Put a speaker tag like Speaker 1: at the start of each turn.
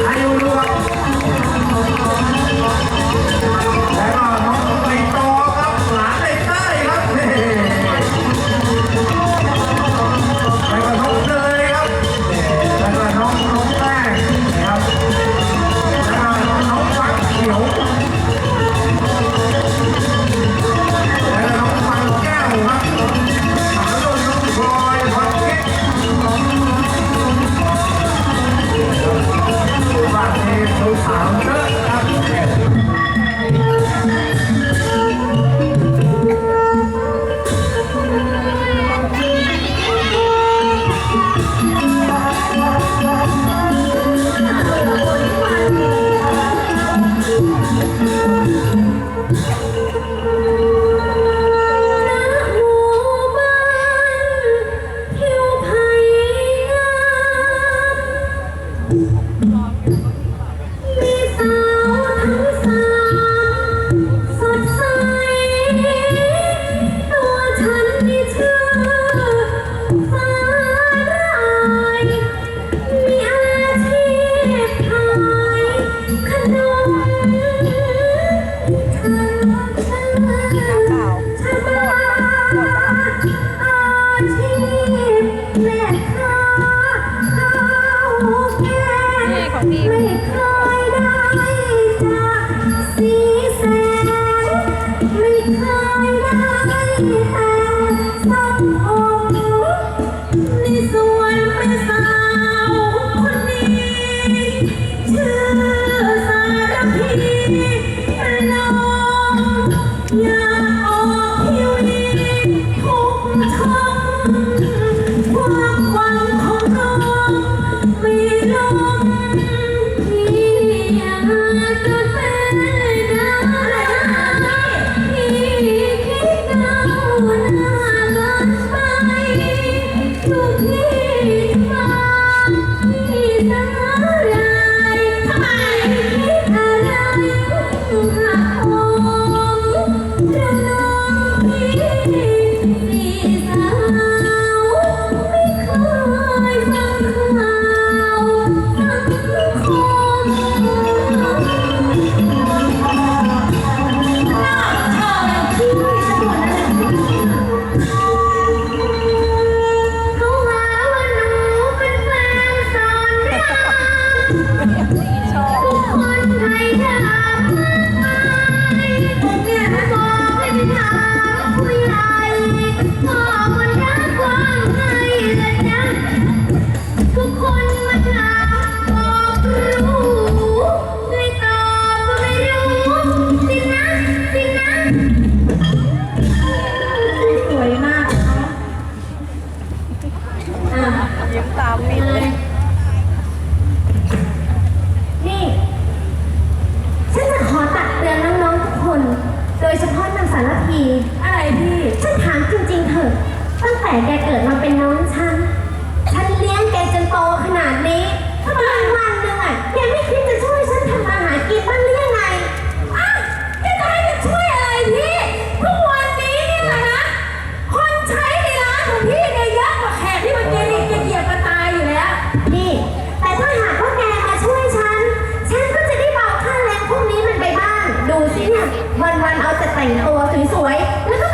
Speaker 1: I ใคร
Speaker 2: ได้จากสีแไม่เคยได้แต่สักองค์ในสว ยิ้ม
Speaker 3: ตามมิดเลย
Speaker 2: นี่ ฉันจะขอตักเตือนน้องๆทุกคน โดยเฉพาะนางสารพี อะไรพี่ ฉันถามจริงๆเถอะ ตั้งแต่แกเกิดมาเป็นน้อง วันวันๆเอาแต่แต่งตัวสวยๆแล้วก็